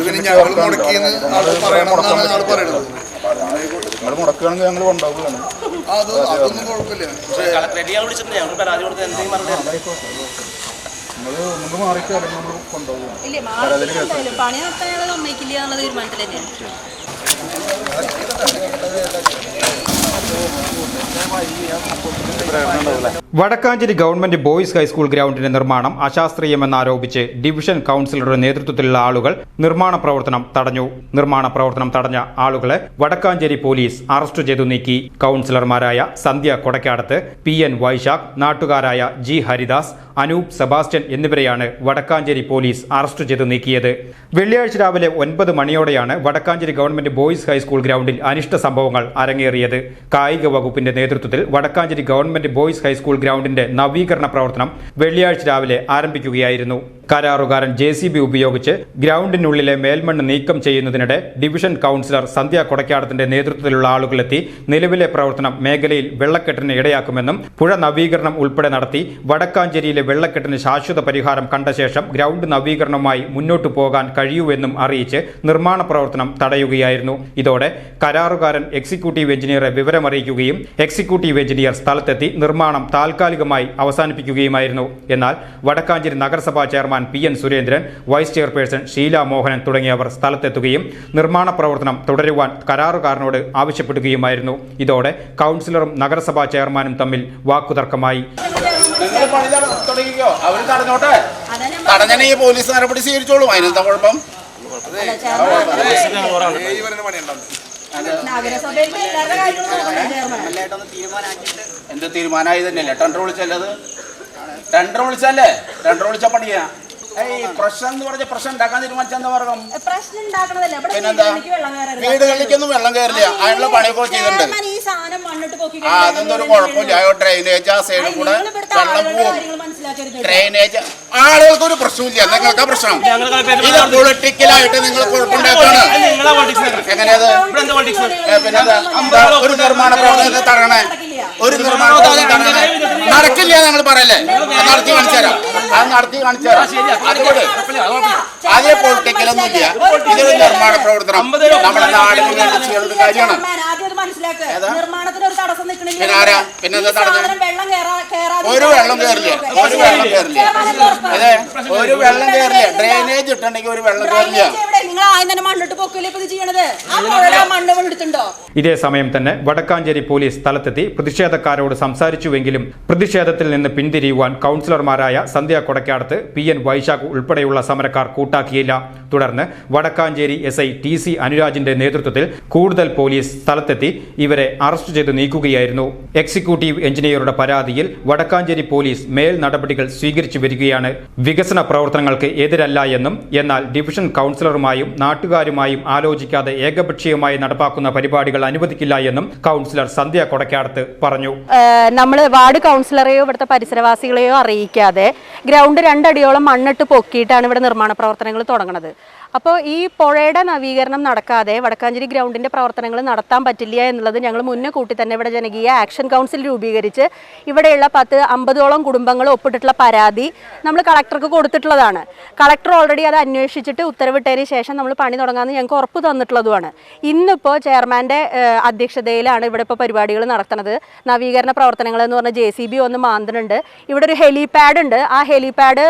ഇതിന് ഞങ്ങൾ മുടക്കിയെന്ന് ആൾ പറയണമെന്നാണ് ആൾ പറയണത്. നിങ്ങൾ മുടക്കുകയാണെങ്കിൽ ഞങ്ങൾ കൊണ്ടുപോകുകയാണ് അത് അതൊന്നും കുഴപ്പമില്ല. പക്ഷേ നിങ്ങൾ ഒന്നും മാറിക്കാലും നമ്മൾ കൊണ്ടുപോകുകയാണ് ഇല്ല മാറില്ല പണി നടത്താൻ ഞങ്ങൾ സമ്മതിക്കില്ല എന്നുള്ള തീരുമാനത്തിൽ തന്നെയാണ് Vadakkanchery government boys high school ഗ്രൗണ്ടിന്റെ നിർമ്മാണം അശാസ്ത്രീയമെന്നാരോപിച്ച് ഡിവിഷൻ കൌൺസിലറുടെ നേതൃത്വത്തിലുള്ള ആളുകൾ നിർമ്മാണ പ്രവർത്തനം തടഞ്ഞു. നിർമ്മാണ പ്രവർത്തനം തടഞ്ഞ ആളുകളെ വടക്കാഞ്ചേരി പോലീസ് അറസ്റ്റ് ചെയ്തു നീക്കി. കൌൺസിലർമാരായ സന്ധ്യ കൊടക്കാടത്ത് പി എൻ വൈശാഖ് നാട്ടുകാരായ ജി ഹരിദാസ് അനൂപ് സെബാസ്റ്റ്യൻ എന്നിവരെയാണ് വടക്കാഞ്ചേരി പോലീസ് അറസ്റ്റ് ചെയ്തു നീക്കിയത്. വെള്ളിയാഴ്ച രാവിലെ ഒൻപത് മണിയോടെയാണ് വടക്കാഞ്ചേരി ഗവൺമെന്റ് ബോയ്സ് ഹൈസ്കൂൾ ഗ്രൗണ്ടിൽ അനിഷ്ട സംഭവങ്ങൾ അരങ്ങേറിയത്. കായിക വകുപ്പിന്റെ നേതൃത്വത്തിൽ Vadakkanchery government boys high school ഗ്രൗണ്ടിന്റെ നവീകരണ പ്രവർത്തനം വെള്ളിയാഴ്ച രാവിലെ ആരംഭിക്കുകയായിരുന്നു. കരാറുകാരൻ ജെ സി ബി ഉപയോഗിച്ച് ഗ്രൗണ്ടിനുള്ളിലെ മേൽമണ്ണ് നീക്കം ചെയ്യുന്നതിനിടെ ഡിവിഷൻ കൌൺസിലർ സന്ധ്യ കൊടക്കാടത്തിന്റെ നേതൃത്വത്തിലുള്ള ആളുകളെത്തി നിലവിലെ പ്രവർത്തനം മേഖലയിൽ വെള്ളക്കെട്ടിന് ഇടയാക്കുമെന്നും പുഴ നവീകരണം ഉൾപ്പെടെ നടത്തി വടക്കാഞ്ചേരിയിലെ വെള്ളക്കെട്ടിന് ശാശ്വത പരിഹാരം കണ്ട ശേഷം ഗ്രൗണ്ട് നവീകരണവുമായി മുന്നോട്ടു പോകാൻ കഴിയൂവെന്നും അറിയിച്ച് നിർമ്മാണ പ്രവർത്തനം തടയുകയായിരുന്നു. ഇതോടെ കരാറുകാരൻ എക്സിക്യൂട്ടീവ് എഞ്ചിനീയറെ വിവരമറിയിക്കുകയും എക്സിക്യൂട്ടീവ് എഞ്ചിനീയർ സ്ഥലത്തെത്തി നിർമ്മാണം താൽക്കാലികമായി അവസാനിപ്പിക്കുകയുമായിരുന്നു. എന്നാൽ വടക്കാഞ്ചേരി നഗരസഭാ chairman P N Surendran vice chairperson Sheela Mohanan തുടങ്ങിയവർ സ്ഥലത്തെത്തുകയും നിർമ്മാണ പ്രവർത്തനം തുടരുവാൻ കരാറുകാരനോട് ആവശ്യപ്പെടുകയുമായിരുന്നു. ഇതോടെ കൗൺസിലറും നഗരസഭാ ചെയർമാനും തമ്മിൽ വാക്കുതർക്കമായി. നിങ്ങൾ പണി തുടങ്ങിക്കോ. അവർ തടഞ്ഞോട്ടെ. അതാ തടഞ്ഞനെ ഈ പോലീസ് നടപടി സ്വീകരിച്ചോളും. അതിനെന്താ കുഴപ്പം? എന്ത് തീരുമാനമായി തന്നെയല്ലേ? ടെൻഡർ വിളിച്ചല്ലേ അത്? ടെൻഡർ വിളിച്ചല്ലേ? ടെൻഡർ വിളിച്ച പണിയാ. ഏയ് പ്രശ്നം എന്ന് പറഞ്ഞ പ്രശ്നം ഉണ്ടാക്കാൻ പിന്നെന്താ. വീടുകളിലേക്കൊന്നും വെള്ളം കയറില്ല. അതിനുള്ള പണിയൊക്കെ ചെയ്തിട്ടുണ്ട്. ആ അതൊന്നും ഒരു കുഴപ്പമില്ല. ആ ഡ്രെയിനേജ് ആ സൈഡിൽ കൂടെ വെള്ളം പോവും ഡ്രെയിനേജ് ആളുകൾക്ക് ഒരു പ്രശ്നമില്ല നിങ്ങൾക്ക് പ്രശ്നം. ഇത് പൊളിറ്റിക്കലായിട്ട് നിങ്ങൾ കുഴപ്പമുണ്ടാക്കാണ് എങ്ങനെയത് ഒരു നിർമ്മാണ പ്രവർത്തനത്തെ തടയണേ. ഒരു നിർമ്മാണ പ്രവർത്തനം തടയണേ. നടക്കില്ല ഞങ്ങൾ പറയല്ലേ? അത് നടത്തി കാണിച്ചു തരാം. അത് നടത്തി കാണിച്ചു തരാം. അതുകൊണ്ട് അതേ പൊളിറ്റിക്കലൊന്നുമില്ല ഇതൊരു നിർമ്മാണ പ്രവർത്തനം. നമ്മുടെ നാടിന് വേണ്ടി കാര്യമാണ്. നിർമ്മാണത്തിന് ഒരു തടസ്സം നിൽക്കണില്ല? വെള്ളം ഒരു വെള്ളം കയറില്ല ഒരു വെള്ളം കയറില്ല അതെ ഒരു വെള്ളം കയറില്ല ഡ്രെയിനേജ് ഇട്ടുണ്ടെങ്കിൽ ഒരു വെള്ളം കയറില്ല നിങ്ങൾ ആദ്യം തന്നെ മണ്ണിട്ട് പൊക്കല്ലേ? ഇപ്പൊ ഇത് ചെയ്യണത്. ആ പുഴയുടെ ആ മണ്ണ് എടുത്തുണ്ടോ ഇതേ സമയം തന്നെ വടക്കാഞ്ചേരി പോലീസ് സ്ഥലത്തെത്തി പ്രതിഷേധക്കാരോട് സംസാരിച്ചുവെങ്കിലും പ്രതിഷേധത്തിൽ നിന്ന് പിന്തിരിയുവാൻ കൗൺസിലർമാരായ സന്ധ്യ കൊടക്കാടത്ത് പി എൻ വൈശാഖ് ഉൾപ്പെടെയുള്ള സമരക്കാർ കൂട്ടാക്കിയില്ല. തുടർന്ന് Vadakkanchery S I T C അനുരാജിന്റെ നേതൃത്വത്തിൽ കൂടുതൽ പോലീസ് സ്ഥലത്തെത്തി ഇവരെ അറസ്റ്റ് ചെയ്ത് നീക്കുകയായിരുന്നു. എക്സിക്യൂട്ടീവ് എഞ്ചിനീയറുടെ പരാതിയിൽ വടക്കാഞ്ചേരി പോലീസ് മേൽ നടപടികൾ സ്വീകരിച്ചു വരികയാണ്. വികസന പ്രവർത്തനങ്ങൾക്ക് എതിരല്ല എന്നും എന്നാൽ ഡിവിഷൻ കൗൺസിലറുമായും നാട്ടുകാരുമായും ആലോചിക്കാതെ ഏകപക്ഷീയമായി നടപ്പാക്കുന്ന പരിപാടികൾ അനുവദിക്കില്ല എന്നും കൗൺസിലർ സന്ധ്യ കൊടക്കാടത്ത് പറഞ്ഞു. നമ്മൾ വാർഡ് കൗൺസിലറെയോ ഇവിടുത്തെ പരിസരവാസികളെയോ അറിയിക്കാതെ ഗ്രൗണ്ട് രണ്ടടിയോളം മണ്ണിട്ട് പൊക്കിയിട്ടാണ് ഇവിടെ നിർമ്മാണ പ്രവർത്തനങ്ങൾ തുടങ്ങുന്നത് അപ്പോൾ ഈ പുഴയുടെ നവീകരണം നടക്കാതെ വടക്കാഞ്ചേരി ഗ്രൗണ്ടിന്റെ പ്രവർത്തനങ്ങൾ നടത്താൻ പറ്റില്ല എന്നുള്ളത് ഞങ്ങൾ മുന്നേ കൂട്ടി തന്നെ ഇവിടെ ജനകീയ ആക്ഷൻ കൗൺസിൽ രൂപീകരിച്ച് ഇവിടെയുള്ള പത്ത് അമ്പതോളം കുടുംബങ്ങൾ ഒപ്പിട്ടിട്ടുള്ള പരാതി നമ്മൾ കളക്ടർക്ക് കൊടുത്തിട്ടുള്ളതാണ്. കളക്ടർ ഓൾറെഡി അത് അന്വേഷിച്ചിട്ട് ഉത്തരവിട്ടതിന് ശേഷം നമ്മൾ പണി തുടങ്ങാമെന്ന് ഞങ്ങൾക്ക് ഉറപ്പ് തന്നിട്ടുള്ളതുമാണ്. ഇന്നിപ്പോൾ ചെയർമാന്റെ അധ്യക്ഷതയിലാണ് ഇവിടെ ഇപ്പോൾ പരിപാടികൾ നടത്തുന്നത്. നവീകരണ പ്രവർത്തനങ്ങൾ എന്ന് പറഞ്ഞാൽ ജെ സി ബി ഒന്ന് മാന്തുന്നുണ്ട്. ഇവിടെ ഒരു ഹെലിപാഡ് ഉണ്ട്. ആ ഹെലിപാഡ്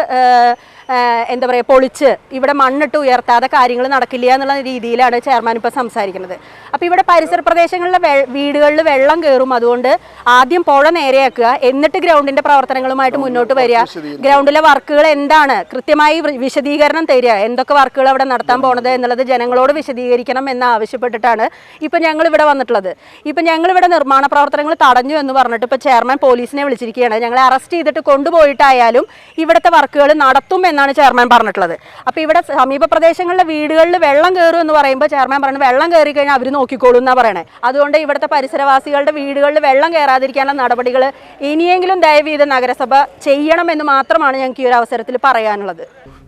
എന്താ പറയുക പൊളിച്ച് ഇവിടെ മണ്ണിട്ട് ഉയർത്താതെ കാര്യങ്ങൾ നടക്കില്ല എന്നുള്ള രീതിയിലാണ് ചെയർമാൻ ഇപ്പോൾ സംസാരിക്കുന്നത്. അപ്പോൾ ഇവിടെ പരിസര പ്രദേശങ്ങളിലെ വീടുകളിൽ വെള്ളം കയറും അതുകൊണ്ട് ആദ്യം പുഴ നേരെയാക്കുക. എന്നിട്ട് ഗ്രൗണ്ടിന്റെ പ്രവർത്തനങ്ങളുമായിട്ട് മുന്നോട്ട് വരിക. ഗ്രൗണ്ടിലെ വർക്കുകൾ എന്താണ്? കൃത്യമായി വിശദീകരണം തരിക. എന്തൊക്കെ വർക്കുകൾ അവിടെ നടത്താൻ പോണത് എന്നുള്ളത് ജനങ്ങളോട് വിശദീകരിക്കണം എന്ന് ആവശ്യപ്പെട്ടിട്ടാണ് ഇപ്പം ഞങ്ങൾ ഇവിടെ വന്നിട്ടുള്ളത്. ഇപ്പം ഞങ്ങൾ ഇവിടെ നിർമ്മാണ പ്രവർത്തനങ്ങൾ തടഞ്ഞു എന്ന് പറഞ്ഞിട്ട് ഇപ്പോൾ ചെയർമാൻ പോലീസിനെ വിളിച്ചിരിക്കുകയാണ്. ഞങ്ങളെ അറസ്റ്റ് ചെയ്തിട്ട് കൊണ്ടുപോയിട്ടായാലും ഇവിടുത്തെ വർക്കുകൾ നടത്തും എന്നാണ് ചെയർമാൻ പറഞ്ഞിട്ടുള്ളത്. അപ്പോൾ ഇവിടെ സമീപ പ്രദേശങ്ങളിലെ വീടുകളിൽ വെള്ളം കയറും എന്ന് പറയുമ്പോൾ ചെയർമാൻ പറഞ്ഞു വെള്ളം കയറി കഴിഞ്ഞാൽ അവർ നോക്കിക്കോളും എന്നാണ് പറയണേ. അതുകൊണ്ട് ഇവിടുത്തെ പരിസരവാസികളുടെ വീടുകളിൽ വെള്ളം കയറാതിരിക്കാനുള്ള നടപടികൾ ഇനിയെങ്കിലും ദയവ് ചെയ്ത് നഗരസഭ ചെയ്യണമെന്ന് മാത്രമാണ് ഞങ്ങൾക്ക് ഈ ഒരു അവസരത്തിൽ പറയാനുള്ളത്.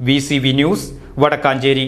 V news Vadakkanchery.